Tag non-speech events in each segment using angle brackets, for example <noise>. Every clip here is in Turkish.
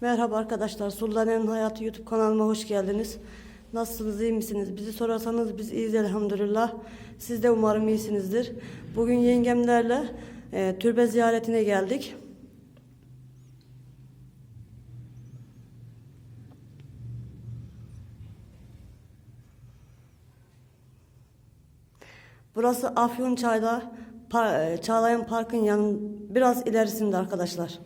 Merhaba arkadaşlar. Sultan'ın Hayatı YouTube kanalıma hoş geldiniz. Nasılsınız, iyi misiniz? Bizi sorarsanız biz iyiyiz elhamdülillah. Siz de umarım iyisinizdir. Bugün yengemlerle e, türbe ziyaretine geldik. Burası Afyonçay'da Pa- e, Çağlayan Park'ın yanı biraz ilerisinde arkadaşlar.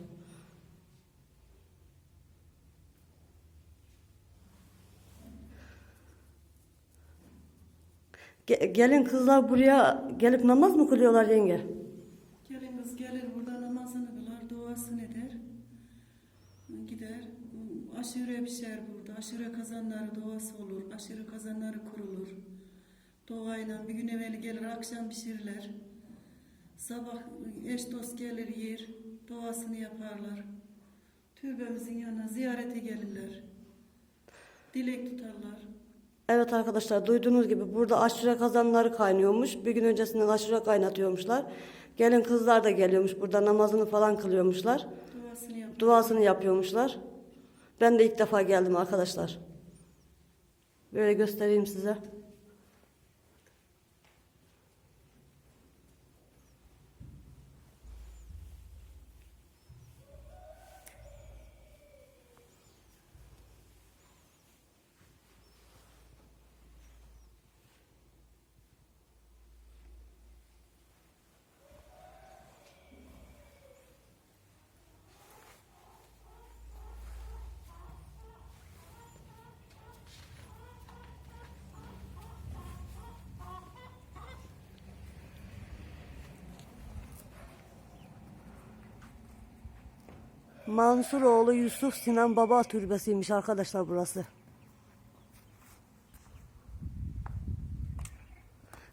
Gelin kızlar buraya gelip namaz mı kılıyorlar yenge? Gelin kız gelir burada namazını kılar, duasını eder. Gider. Aşure pişer burada. Aşure kazanları duası olur. Aşure kazanları kurulur. Doğayla bir gün evveli gelir akşam pişirilir. Sabah eş dost gelir yer. Duasını yaparlar. Türbemizin yanına ziyarete gelirler. Dilek tutarlar. Evet arkadaşlar duyduğunuz gibi burada aşure kazanları kaynıyormuş. Bir gün öncesinden aşure kaynatıyormuşlar. Gelin kızlar da geliyormuş burada namazını falan kılıyormuşlar. Duasını yap. Duasını yapıyormuşlar. Ben de ilk defa geldim arkadaşlar. Böyle göstereyim size. Mansuroğlu Yusuf Sinan Baba Türbesi'ymiş arkadaşlar burası.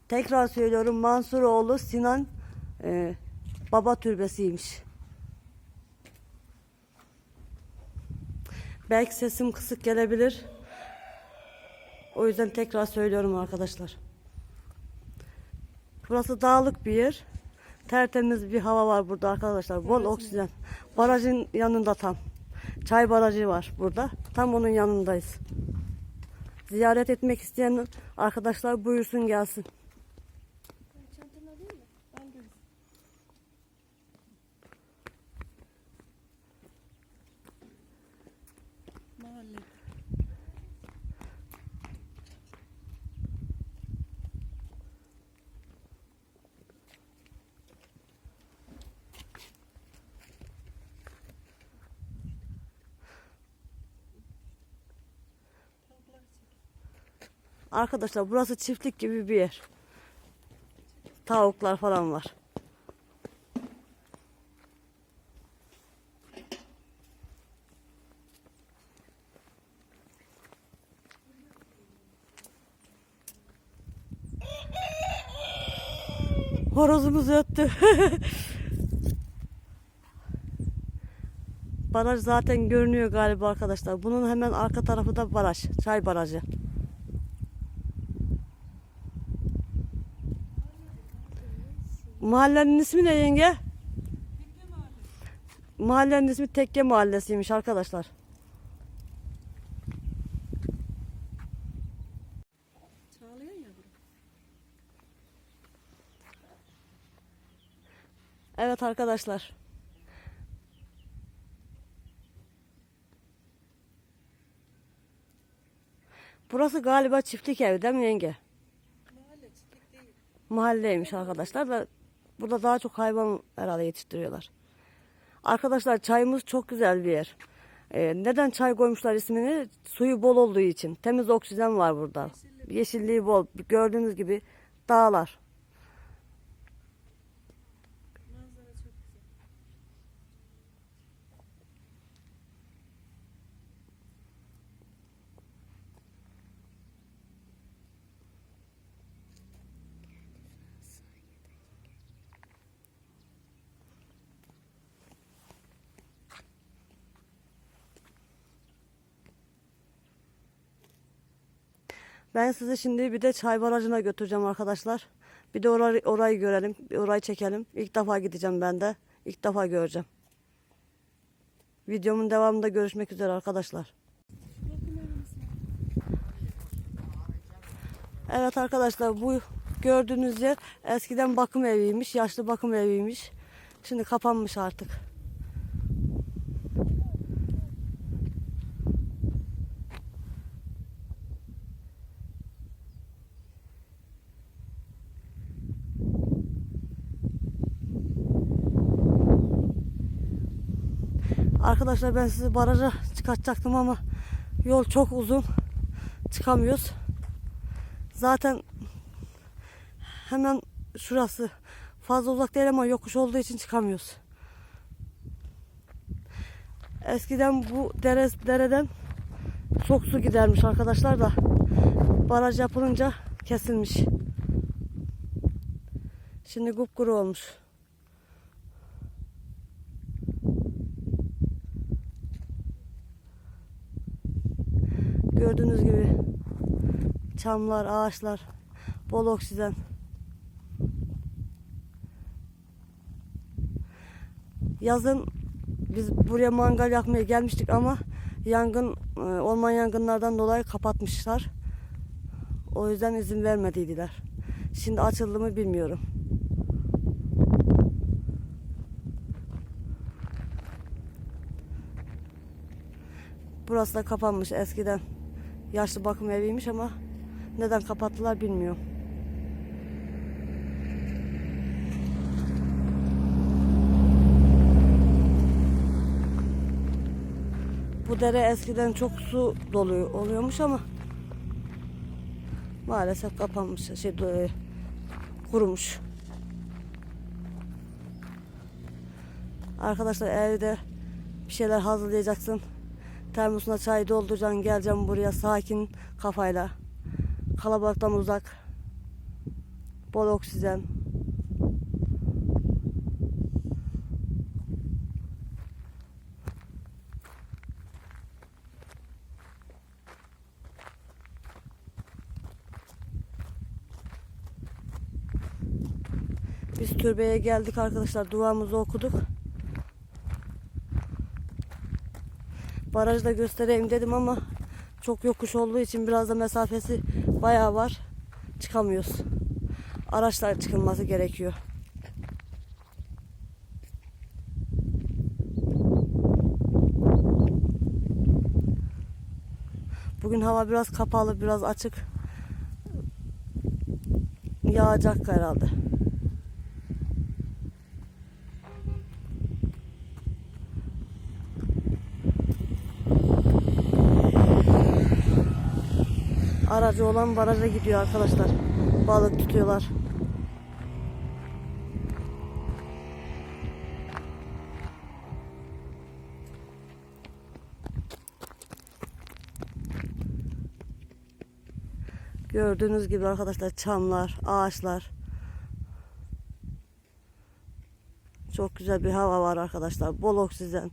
Tekrar söylüyorum Mansuroğlu Sinan e, Baba Türbesi'ymiş. Belki sesim kısık gelebilir. O yüzden tekrar söylüyorum arkadaşlar. Burası dağlık bir yer. Tertemiz bir hava var burada arkadaşlar. Bol oksijen. Barajın yanında tam. Çay barajı var burada. Tam onun yanındayız. Ziyaret etmek isteyen arkadaşlar buyursun gelsin. Arkadaşlar burası çiftlik gibi bir yer. Tavuklar falan var. Horozumuz öttü. <laughs> Baraj zaten görünüyor galiba arkadaşlar. Bunun hemen arka tarafı da baraj. Çay barajı. Mahallenin ismi ne yenge? Mahallenin ismi Tekke Mahallesi'ymiş arkadaşlar. Evet arkadaşlar. Burası galiba çiftlik evi değil mi yenge? Mahalle çiftlik değil. Mahalleymiş arkadaşlar da burada daha çok hayvan herhalde yetiştiriyorlar. Arkadaşlar çayımız çok güzel bir yer. Ee, neden çay koymuşlar ismini? Suyu bol olduğu için. Temiz oksijen var burada. Yeşilliği bol. Gördüğünüz gibi dağlar. Ben sizi şimdi bir de çay barajına götüreceğim arkadaşlar. Bir de orayı, orayı görelim, bir orayı çekelim. İlk defa gideceğim ben de. İlk defa göreceğim. Videomun devamında görüşmek üzere arkadaşlar. Evet arkadaşlar bu gördüğünüz yer eskiden bakım eviymiş. Yaşlı bakım eviymiş. Şimdi kapanmış artık. Arkadaşlar ben sizi baraja çıkartacaktım ama yol çok uzun. Çıkamıyoruz. Zaten hemen şurası fazla uzak değil ama yokuş olduğu için çıkamıyoruz. Eskiden bu dere, dereden çok su gidermiş arkadaşlar da baraj yapılınca kesilmiş. Şimdi kupkuru olmuş. Gördüğünüz gibi çamlar, ağaçlar, bol oksijen. Yazın biz buraya mangal yakmaya gelmiştik ama yangın e, orman yangınlardan dolayı kapatmışlar. O yüzden izin vermediydiler. Şimdi açıldı mı bilmiyorum. Burası da kapanmış eskiden. Yaşlı bakım eviymiş ama neden kapattılar bilmiyorum. Bu dere eskiden çok su dolu oluyormuş ama maalesef kapanmış, şey e, kurumuş. Arkadaşlar evde bir şeyler hazırlayacaksın. Termosuna çay dolduracaksın, geleceğim buraya sakin kafayla. Kalabalıktan uzak. Bol oksijen. Biz türbeye geldik arkadaşlar. Duamızı okuduk. Barajda göstereyim dedim ama çok yokuş olduğu için biraz da mesafesi bayağı var. Çıkamıyoruz. Araçlar çıkılması gerekiyor. Bugün hava biraz kapalı, biraz açık. Yağacak herhalde. Aracı olan baraja gidiyor arkadaşlar. Balık tutuyorlar. Gördüğünüz gibi arkadaşlar çamlar, ağaçlar. Çok güzel bir hava var arkadaşlar. Bol oksijen.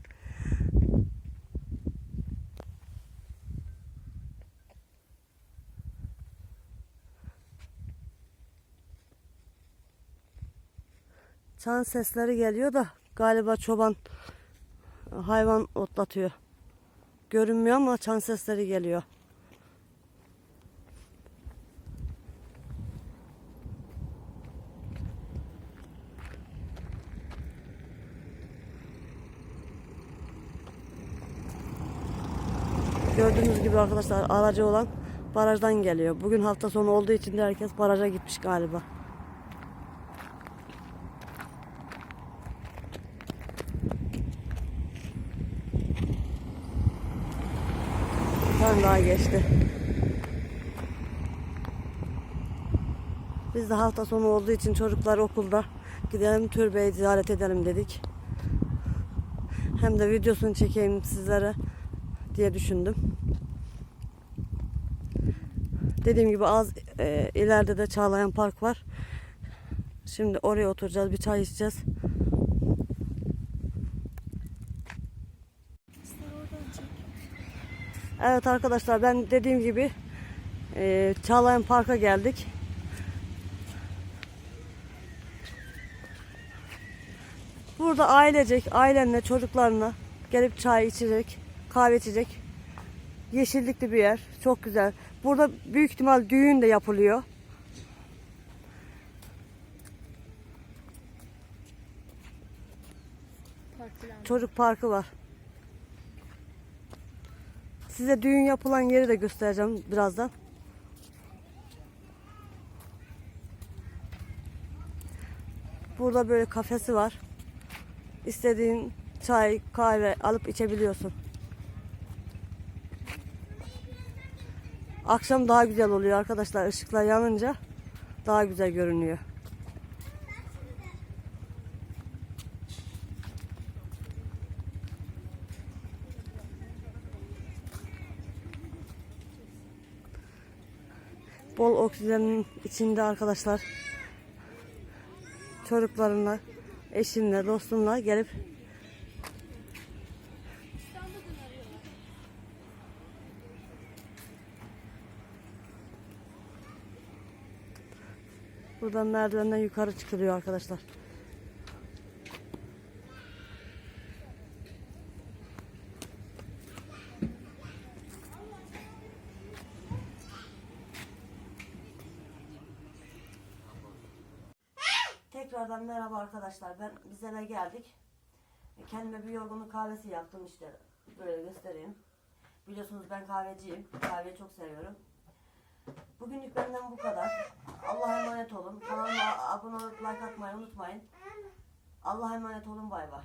Çan sesleri geliyor da galiba çoban hayvan otlatıyor. Görünmüyor ama çan sesleri geliyor. Gördüğünüz gibi arkadaşlar aracı olan barajdan geliyor. Bugün hafta sonu olduğu için de herkes baraja gitmiş galiba. Tane daha geçti. Biz de hafta sonu olduğu için çocuklar okulda gidelim türbeyi ziyaret edelim dedik. Hem de videosunu çekeyim sizlere diye düşündüm. Dediğim gibi az e, ileride de Çağlayan Park var. Şimdi oraya oturacağız, bir çay içeceğiz. Evet arkadaşlar ben dediğim gibi e, Çağlayan Park'a geldik. Burada ailecek, ailenle, çocuklarına Gelip çay içecek, kahve içecek. Yeşillikli bir yer. Çok güzel. Burada büyük ihtimal düğün de yapılıyor. Partiler. Çocuk parkı var. Size düğün yapılan yeri de göstereceğim birazdan. Burada böyle kafesi var. İstediğin çay, kahve alıp içebiliyorsun. Akşam daha güzel oluyor arkadaşlar. Işıklar yanınca daha güzel görünüyor. Bol oksijenin içinde arkadaşlar çocuklarınla, eşinle, dostunla gelip Buradan merdivenden yukarı çıkılıyor arkadaşlar. Tekrardan merhaba arkadaşlar. Ben biz geldik. Kendime bir yorgunluk kahvesi yaptım işte. Böyle göstereyim. Biliyorsunuz ben kahveciyim. Kahveyi çok seviyorum. Bugünlük benden bu kadar. Allah'a emanet olun. Kanalıma abone olup like atmayı unutmayın. Allah'a emanet olun. Bay bay.